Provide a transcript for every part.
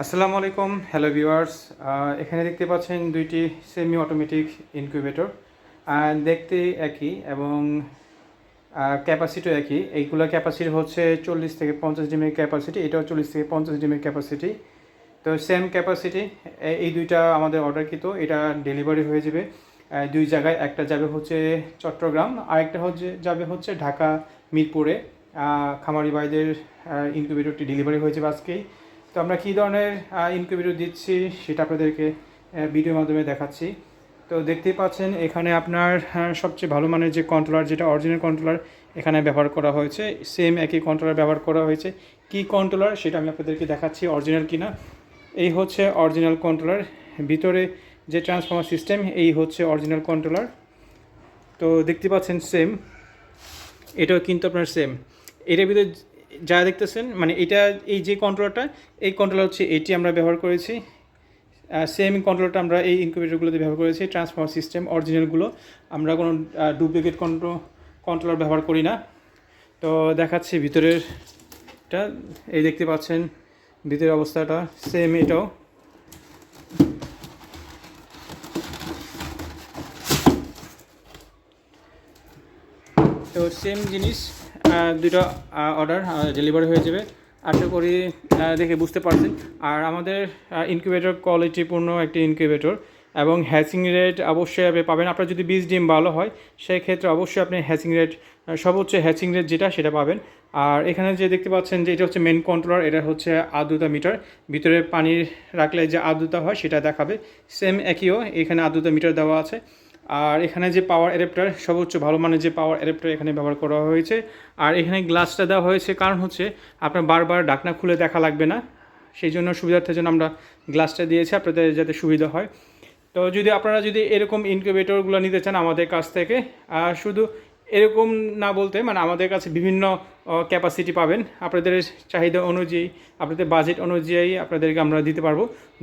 আসসালামু আলাইকুম hello viewers এখানে দেখতে পাচ্ছেন দুইটি সেমি অটোমেটিক ইনকিউবেটর দেখতে একই এবং ক্যাপাসিটিও একই। এইগুলো ক্যাপাসিটি হচ্ছে চল্লিশ থেকে পঞ্চাশ ডিমের ক্যাপাসিটি এটাও চল্লিশ থেকে পঞ্চাশ ডিমের ক্যাপাসিটি তো সেম ক্যাপাসিটি এই দুইটা আমাদের অর্ডার অর্ডারকৃত এটা ডেলিভারি হয়ে যাবে। দুই জায়গায়, একটা যাবে হচ্ছে চট্টগ্রাম, আরেকটা হচ্ছে, যাবে হচ্ছে ঢাকা, মিরপুরে। খামারি ভাইদের ইনকিউবেটরটি ডেলিভারি হয়ে যাবে আজকেই। তো আমরা কী ধরনের ইনকিউবেটর দিচ্ছি সেটা আপনাদেরকে ভিডিওর মাধ্যমে দেখাচ্ছি। তো দেখতেই পাচ্ছেন, এখানে আপনার সবচেয়ে ভালো মানের যে কন্ট্রোলার যেটা অরিজিনাল কন্ট্রোলার এখানে ব্যবহার করা হয়েছে। সেম একই কন্ট্রোলার ব্যবহার করা হয়েছে। কি কন্ট্রোলার সেটা আমি আপনাদেরকে দেখাচ্ছি অরিজিনাল কিনা। এই হচ্ছে অরিজিনাল কন্ট্রোলার ভিতরে যে ট্রান্সফর্মার সিস্টেম এই হচ্ছে অরিজিনাল কন্ট্রোলার তো দেখতে পাচ্ছেন সেম এটাও কিন্তু আপনার সেম এটার ভিতরে যা দেখতেছেন মানে এটা, এই যে কন্ট্রোলারটা এই কন্ট্রোলার হচ্ছে এটি আমরা ব্যবহার করেছি। সেম কন্ট্রোলারটা আমরা এই ইনকিউবেটরগুলোতে ব্যবহার করেছি ট্রান্সফর্মার সিস্টেম অরিজিনালগুলো আমরা কোনো ডুপ্লিকেট কন্ট্রো কন্ট্রোলার ব্যবহার করি না। তো দেখাচ্ছি ভিতরেরটা। এই দেখতে পাচ্ছেন, ভিতরের অবস্থাটা সেম এটাও। তো সেম জিনিস। দুটো অর্ডার ডেলিভারি হয়ে যাবে। আশা করি দেখে বুঝতে পারছেন। আর আমাদের ইনকিউবেটর কোয়ালিটিপূর্ণ একটি ইনকিউবেটর এবং হ্যাচিং রেট অবশ্যই আপনি পাবেন। আপনার যদি বীজ ডিম ভালো হয়, সেই ক্ষেত্রে অবশ্যই আপনি হ্যাচিং রেট সর্বোচ্চ হ্যাচিং রেট যেটা, সেটা পাবেন। আর এখানে যে দেখতে পাচ্ছেন যে এটা হচ্ছে মেন কন্ট্রোলার এটা হচ্ছে আর্দ্রতা মিটার ভিতরে পানি রাখলে যে আর্দ্রতা হয়, সেটা দেখাবে। সেম একইও, এখানে আর্দ্রতা মিটার দেওয়া আছে। আর এখানে যে পাওয়ার অ্যাডাপ্টার সর্বোচ্চ ভালো মানের যে পাওয়ার অ্যাডাপ্টার এখানে ব্যবহার করা হয়েছে। আর এখানে গ্লাসটা দেওয়া হয়েছে, কারণ হচ্ছে আপনার বারবার ডাকনা খুলে দেখা লাগবে না। সেই জন্য সুবিধার্থের জন্য আমরা গ্লাসটা দিয়েছি, আপনাদের যাতে সুবিধা হয়। তো যদি আপনারা যদি এরকম ইনকিউবেটরগুলো নিতে চান আমাদের কাছ থেকে আর শুধু এরকম না বলতে মানে আমাদের কাছে বিভিন্ন ক্যাপাসিটি পাবেন। আপনাদের চাহিদা অনুযায়ী, আপনাদের বাজেট অনুযায়ী আপনাদেরকে আমরা দিতে পারব।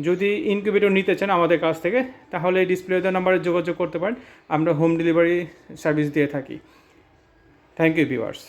যদি ইনকিউবেটর নিতে চান আমাদের কাছ থেকে, তাহলে ডিসপ্লে নাম্বারে যোগাযোগ করতে পারেন। আমরা হোম ডেলিভারি সার্ভিস দিয়ে থাকি। Thank you viewers